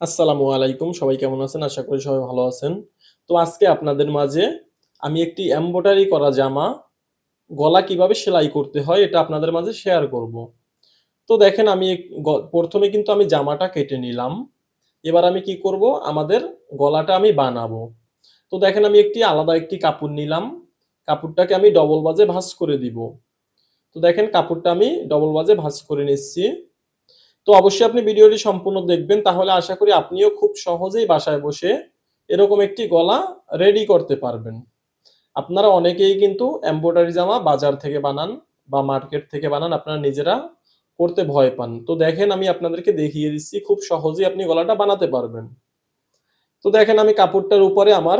আসসালামু আলাইকুম, সবাই কেমন আছেন? আশা করি সবাই ভালো আছেন। তো আজকে আপনাদের মাঝে আমি একটি এমব্রয়ডারি করা জামা, গলা কীভাবে সেলাই করতে হয় এটা আপনাদের মাঝে শেয়ার করব। তো দেখেন আমি প্রথমে কিন্তু আমি জামাটা কেটে নিলাম। এবার আমি কি করব? আমাদের গলাটা আমি বানাবো। তো দেখেন আমি একটি আলাদা একটি কাপড় নিলাম। কাপড়টাকে আমি ডবল বাজে ভাঁজ করে দিব। তো দেখেন কাপড়টা আমি ডবল বাজে ভাঁজ করে নিচ্ছি। তো অবশ্যই আপনি ভিডিওটি সম্পূর্ণ দেখবেন, তাহলে আশা করি আপনিও খুব সহজেই বাসায় বসে এরকম একটি গলা রেডি করতে পারবেন। আপনারা অনেকেই কিন্তু এমব্রয়ডারি জামা বাজার থেকে বানান বা মার্কেট থেকে বানান, আপনারা নিজেরা করতে ভয় পান। তো দেখেন আমি আপনাদেরকে দেখিয়ে দিচ্ছি, খুব সহজেই আপনি গলাটা বানাতে পারবেন। তো দেখেন আমি কাপড়টার উপরে আমার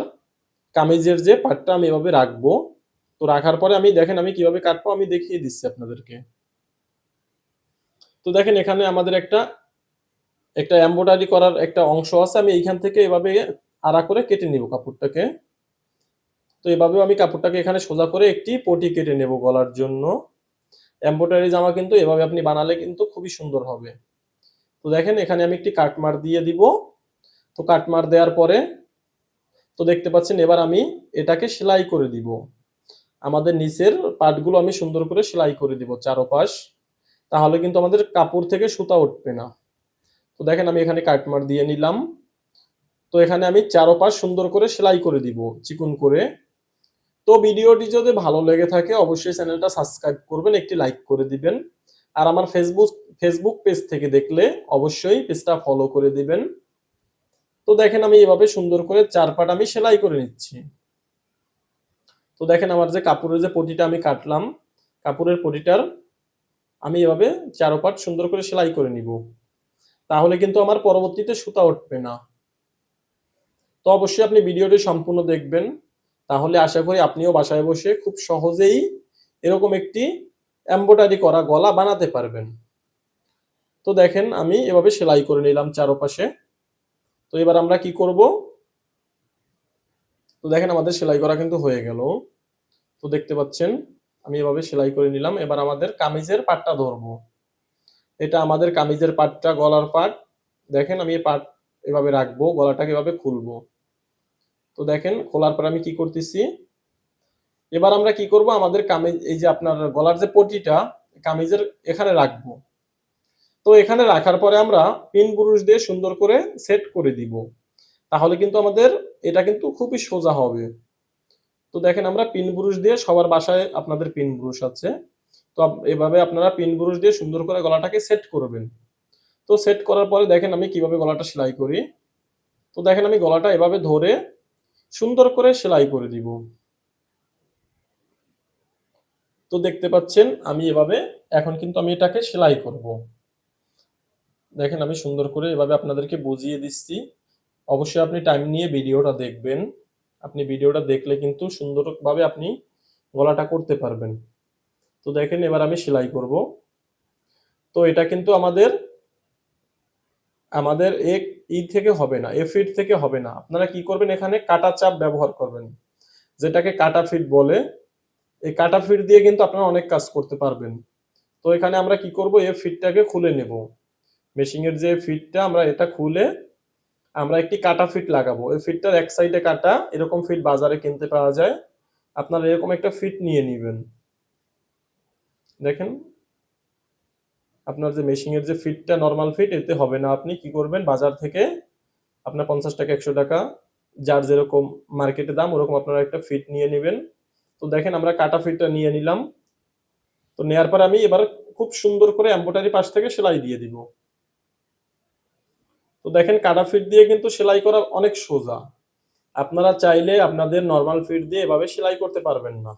কামিজের যে পাটটা আমি এভাবে রাখব। তো রাখার পরে আমি দেখেন আমি কীভাবে কাটবো, আমি দেখিয়ে দিচ্ছি আপনাদেরকে। তো দেখেন এখানে আমাদের একটা একটা এমব্রয়ডারি করার একটা অংশ আছে, আমি এইখান থেকে এভাবে আড়া করে কেটে নিব কাপড়টাকে। তো এভাবেও আমি কাপড়টাকে এখানে সোজা করে একটি পটি কেটে নেব গলার জন্য। এমব্রয়ডারি জামা কিন্তু এভাবে আপনি বানালে কিন্তু খুবই সুন্দর হবে। তো দেখেন এখানে আমি একটি কাটমার দিয়ে দিব। তো কাটমার দেওয়ার পরে, তো দেখতে পাচ্ছেন এবার আমি এটাকে সেলাই করে দিব। আমাদের নিচের পাটগুলো আমি সুন্দর করে সেলাই করে দিব চারোপাশ। তাহলে কিন্তু আমাদের কাপড় থেকে সুতা উঠবে না। তো দেখেন আমি এখানে কাটমার দিয়ে নিলাম। তো এখানে আমি চারোপাশ সুন্দর করে সেলাই করে দিব, চিকুন করে। তো ভিডিওটি যদি ভালো লেগে থাকে, অবশ্যই চ্যানেলটা সাবস্ক্রাইব করবেন, একটি লাইক করে দিবেন। আর আমার ফেসবুক ফেসবুক পেজ থেকে দেখলে অবশ্যই পেজটা ফলো করে দিবেন। তো দেখেন আমি এভাবে সুন্দর করে চার পাট আমি সেলাই করে নিচ্ছি। তো দেখেন আমার যে কাপড়ের যে পটিটা আমি কাটলাম, কাপড়ের পটিটার আমি এভাবে চারো পাট সুন্দর করে সেলাই করে নিব। তাহলে কিন্তু আমার পরবর্তীতে সুতা উঠবে না। তো অবশ্যই আপনি ভিডিওটি সম্পূর্ণ দেখবেন। তাহলে আশা করি আপনিও বাসায় বসে খুব সহজেই এরকম একটি এমব্রয়ডারি করা গলা বানাতে পারবেন। তো দেখেন, আমি এভাবে সেলাই করে নিলাম চারপাশে। তো এবার আমরা কি করব? তো দেখেন, আমাদের সেলাই করা কিন্তু হয়ে গেল। তো দেখতে পাচ্ছেন আমি এভাবে সেলাই করে নিলাম। এবার আমাদের কামিজের পাটটা ধরবো। এটা আমাদের কামিজের পাটটা, গলার পাট। দেখেন আমি এই পাট এভাবে রাখব, গলাটাকে এভাবে খুলবো। তো দেখেন, খোলার পর আমি কি করতেছি? এবার আমরা কি করব? আমাদের কামিজ, এই যে আপনার গলার যে পটিটা, কামিজের এখানে রাখব। তো এখানে রাখার পরে আমরা পিন বুরুশ দিয়ে সুন্দর করে সেট করে দিব। তাহলে কিন্তু আমাদের, এটা কিন্তু খুবই সোজা হবে। তো দেখেন, আমরা পিন বুরুশ দিয়ে সবার বাসায় আপনাদের পিন বুরুশ আছে। তো এভাবে আপনারা পিন বুরুশ দিয়ে সুন্দর করে গলাটাকে সেট করবেন। তো সেট করার পরে দেখেন, আমি কীভাবে গলাটা সেলাই করি। তো দেখেন, আমি গলাটা এভাবে ধরে সুন্দর করে সেলাই করে দিব। তো দেখতে পাচ্ছেন, আমি এভাবে এখন কিন্তু আমি এটাকে সেলাই করব। দেখেন, আমি সুন্দর করে এভাবে আপনাদেরকে বুঝিয়ে দিচ্ছি। অবশ্যই আপনি টাইম নিয়ে ভিডিওটা দেখবেন। আপনি ভিডিওটা দেখলে কিন্তু সুন্দরভাবে আপনি গলাটা করতে পারবেন। তো দেখেন, এবার আমি সেলাই করব। তো এটা কিন্তু আমাদের আমাদের এক ই থেকে হবে না এ ফিট থেকে হবে না। আপনারা কি করবেন, এখানে কাটা চাপ ব্যবহার করবেন। যেটাকে কাটা ফিট বলে, এই কাটা ফিট দিয়ে কিন্তু আপনারা অনেক কাজ করতে পারবেন। তো এখানে আমরা কি করব, এ ফিটটাকে খুলে নেব। মেশিনের যে ফিটটা, আমরা এটা খুলে আমরা একটি কাটা ফিট লাগাবো। ওই ফিটটার এক সাইডে কাটা, এরকম ফিট বাজারে কিনতে পাওয়া যায়। আপনারা এরকম একটা ফিট নিয়ে নেবেন। দেখেন, আপনার যে মেশিনের যে ফিটটা নর্মাল ফিট, এতে হবে না। আপনি কি করবেন, বাজার থেকে আপনার পঞ্চাশ টাকা, একশো টাকা, যার যেরকম মার্কেটে দাম, ওরকম আপনারা একটা ফিট নিয়ে নেবেন। তো দেখেন, আমরা কাটা ফিটটা নিয়ে নিলাম। তো নেয়ার পর আমি এবার খুব সুন্দর করে এম্বোটারি পাশ থেকে সেলাই দিয়ে দিব। তো দেখেন কাটা ফিট দিয়ে কিন্তু সেলাই করা অনেক সোজা। আপনারা চাইলে আপনাদের নর্মাল ফিট দিয়ে এভাবে সেলাই করতে পারবেন না।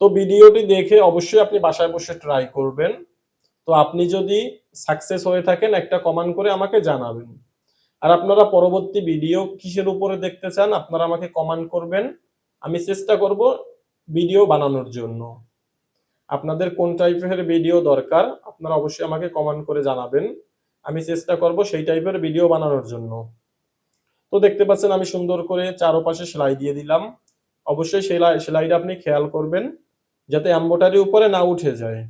তো ভিডিওটি দেখে অবশ্যই আপনি বাসায় বসে ট্রাই করবেন। তো আপনি যদি সাকসেস হয়ে থাকেন, একটা কমেন্ট করে আমাকে জানাবেন। আর আপনারা পরবর্তী ভিডিও কিসের উপরে দেখতে চান, আপনারা আমাকে কমেন্ট করবেন। আমি চেষ্টা করব ভিডিও বানানোর জন্য। আপনাদের কোন টাইপের ভিডিও দরকার, আপনারা অবশ্যই আমাকে কমেন্ট করে জানাবেন। আমি চেষ্টা করব সেই টাইপের ভিডিও বানানোর জন্য। তো দেখতে পাচ্ছেন আমি সুন্দর করে চারপাশে সেলাই দিয়ে দিলাম। অবশ্যই সেলাই, সেলাইটা আপনি খেয়াল করবেন যাতে এম্বোটারি উপরে না উঠে যায়।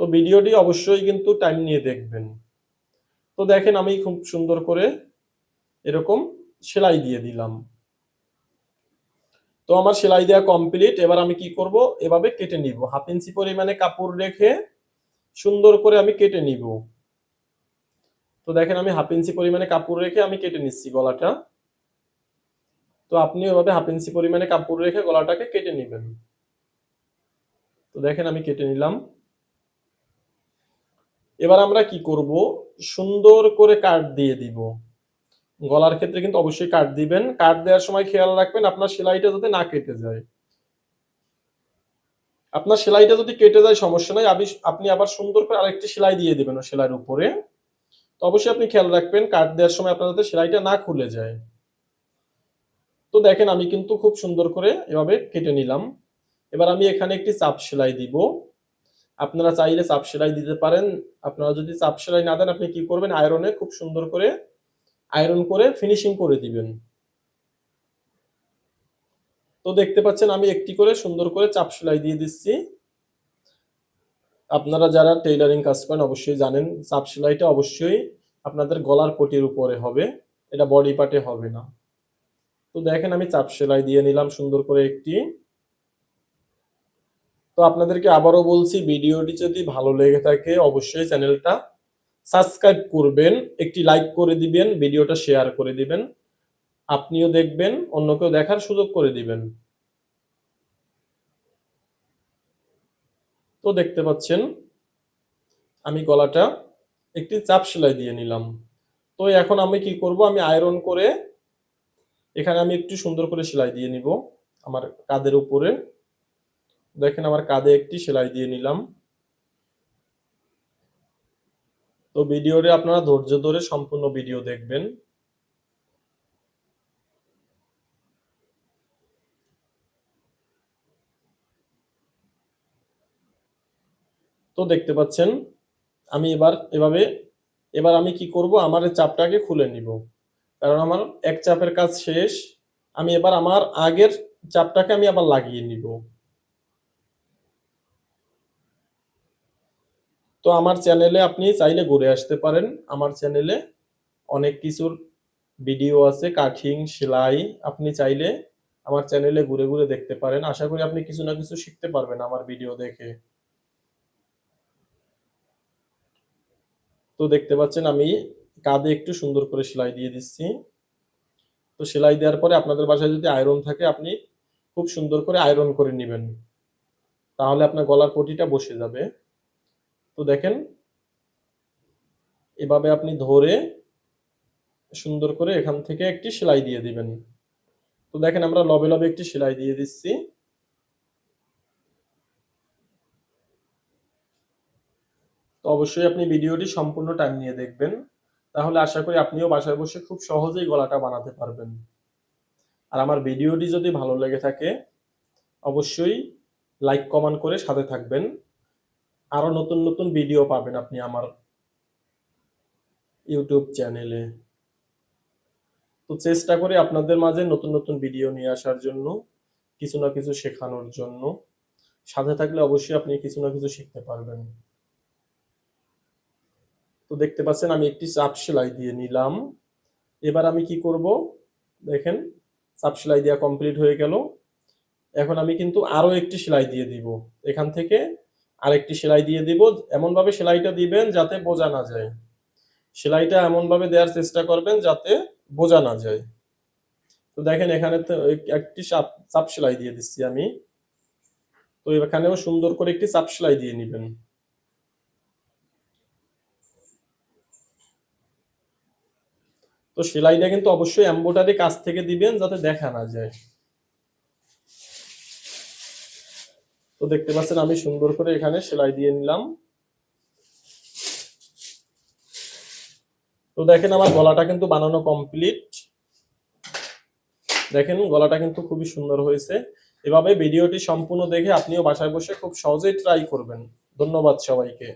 তো ভিডিওটি অবশ্যই কিন্তু টাইম নিয়ে দেখবেন। তো দেখেন আমি খুব সুন্দর করে এরকম সেলাই দিয়ে দিলাম। তো আমার সেলাই দেওয়া কমপ্লিট এবার আমি কি করব? এভাবে কেটে নিব। হাফ ইঞ্চি পরিমাণে কাপড় রেখে সুন্দর করে আমি কেটে নিব। তো দেখেন আমি হাফ ইঞ্চি পরিমাণে কাপড় রেখে আমি কেটে নিচ্ছি গলাটা। তো আপনি এভাবে হাফ ইঞ্চি পরিমাণে কাপড় রেখে গলাটাকে কেটে নেবেন। তো দেখেন আমি কেটে নিলাম। এবার আমরা কি করব? সুন্দর করে কাট দিয়ে দিব। গলার ক্ষেত্রে কিন্তু অবশ্যই কাট দিবেন। কাট দেওয়ার সময় খেয়াল রাখবেন আপনার সেলাইটা যাতে না কেটে যায়। আপনার সেলাইটা যদি কেটে যায় সমস্যা নাই। আপনি আবার সুন্দর করে আরেকটি সেলাই দিয়ে দিবেন সেলাইয়ের উপরে। তো অবশ্যই আপনি খেয়াল রাখবেন কাট দেওয়ার সময় আপনার যাতে সেলাইটা না খুলে যায়। তো দেখেন আমি কিন্তু খুব সুন্দর করে এভাবে কেটে নিলাম। এবার আমি এখানে একটি চাপ সেলাই দিব। আপনারা চাইলে চাপ সেলাই দিতে পারেন। আপনারা যদি চাপ সেলাই না দেন, আপনি কি করবেন? আয়রনে খুব সুন্দর করে আয়রন করে ফিনিশিং করে দিবেন। তো দেখতে পাচ্ছেন আমি একটি করে সুন্দর করে চাপ সেলাই দিয়ে দিচ্ছি। আপনারা যারা টেইলারিং কাজ করেন, অবশ্যই জানেন চাপ সেলাইটা অবশ্যই আপনাদের গলার পটির উপরে হবে, এটা বডি পার্টে হবে না। তো দেখেন, আমি চাপ সেলাই দিয়ে নিলাম সুন্দর করে একটি। তো আপনাদেরকে আবারও বলছি, ভিডিওটি যদি ভালো লেগে থাকে, অবশ্যই চ্যানেলটা সাবস্ক্রাইব করবেন, একটি লাইক করে দিবেন, ভিডিওটা শেয়ার করে দিবেন। আপনিও দেখবেন, অন্যকেও দেখার সুযোগ করে দিবেন। তো দেখতে পাচ্ছেন, আমি গলাটা একটি চাপ সেলাই দিয়ে নিলাম। তো এখন আমি কি করব, আমি আয়রন করে এখানে আমি একটু সুন্দর করে সেলাই দিয়ে নিব আমার কাদের উপরে। দেখেন আমার কাঁধে একটি সেলাই দিয়ে নিলাম। তো ভিডিওটি আপনারা ধৈর্য ধরে সম্পূর্ণ ভিডিও দেখবেন। তো দেখতে পাচ্ছেন, আমি এবার এভাবে, এবার আমি কি করব? আমার চাপটাকে খুলে নিব। কারণ আমার এক চাপের কাজ শেষ। আমি এবার আমার আগের চাপটাকে আমি আবার লাগিয়ে নিব। তো আমার চ্যানেলে আপনি চাইলে ঘুরে আসতে পারেন। আমার চ্যানেলে অনেক কিছুর ভিডিও আছে, কাটিং, সেলাই। আপনি চাইলে আমার চ্যানেলে ঘুরে ঘুরে দেখতে পারেন। আশা করি আপনি কিছু না কিছু শিখতে পারবেন আমার ভিডিও দেখে। তো দেখতে পাচ্ছেন আমি কাঁধে একটু সুন্দর করে সেলাই দিয়ে দিচ্ছি। তো সেলাই দেওয়ার পরে আপনাদের বাসায় যদি আয়রন থাকে, আপনি খুব সুন্দর করে আয়রন করে নেবেন। তাহলে আপনার গলার পটিটা বসে যাবে। তো দেখেন, এভাবে আপনি ধরে সুন্দর করে এখান থেকে একটি সেলাই দিয়ে দিবেন। তো দেখেন আমরা লবে লবে একটি সেলাই দিয়ে দিচ্ছি। তো অবশ্যই আপনি ভিডিওটি সম্পূর্ণ টাইম নিয়ে দেখবেন। তাহলে আশা করি আপনিও বাসায় বসে খুব সহজেই গলাটা বানাতে পারবেন। আর আমার ভিডিওটি যদি ভালো লেগে থাকে, অবশ্যই লাইক, কমেন্ট করে সাথে থাকবেন। আরও নতুন নতুন ভিডিও পাবেন আপনি আমার ইউটিউব চ্যানেলে। তো চেষ্টা করি আপনাদের মাঝে নতুন নতুন ভিডিও নিয়ে আসার জন্য, কিছু না কিছু শেখানোর জন্য। সাথে থাকলে অবশ্যই আপনি কিছু না কিছু শিখতে পারবেন। তো দেখতে পাচ্ছেন আমি একটি চাপ সেলাই দিয়ে নিলাম। এবার আমি কি করব? দেখেন, চাপ সেলাই দেওয়া কমপ্লিট হয়ে গেল। এখন আমি কিন্তু আরও একটি সেলাই দিয়ে দিব। এখান থেকে আরেকটি সেলাই দিয়ে দিব। এমনভাবে সেলাইটা দিবেন যাতে বোঝা না যায়। সেলাইটা এমনভাবে দেওয়ার চেষ্টা করবেন যাতে বোঝা না যায়। তো দেখেন, এখানে তো একটি চাপ চাপ সেলাই দিয়ে দিচ্ছি আমি। তো এখানেও সুন্দর করে একটি চাপ সেলাই দিয়ে নেবেন। তো সেলাইটা কিন্তু অবশ্যই এম্বোটারি কাছ থেকে দিবেন যাতে দেখা না যায়। তো দেখতে পাচ্ছেন আমি সুন্দর করে এখানে সেলাই দিয়ে নিলাম। তো দেখেন আমার গলাটা কিন্তু বানানো কমপ্লিট। দেখেন গলাটা কিন্তু খুবই সুন্দর হয়েছে। এভাবে ভিডিওটি সম্পূর্ণ দেখে আপনিও বাসায় বসে খুব সহজেই ট্রাই করবেন। ধন্যবাদ সবাইকে।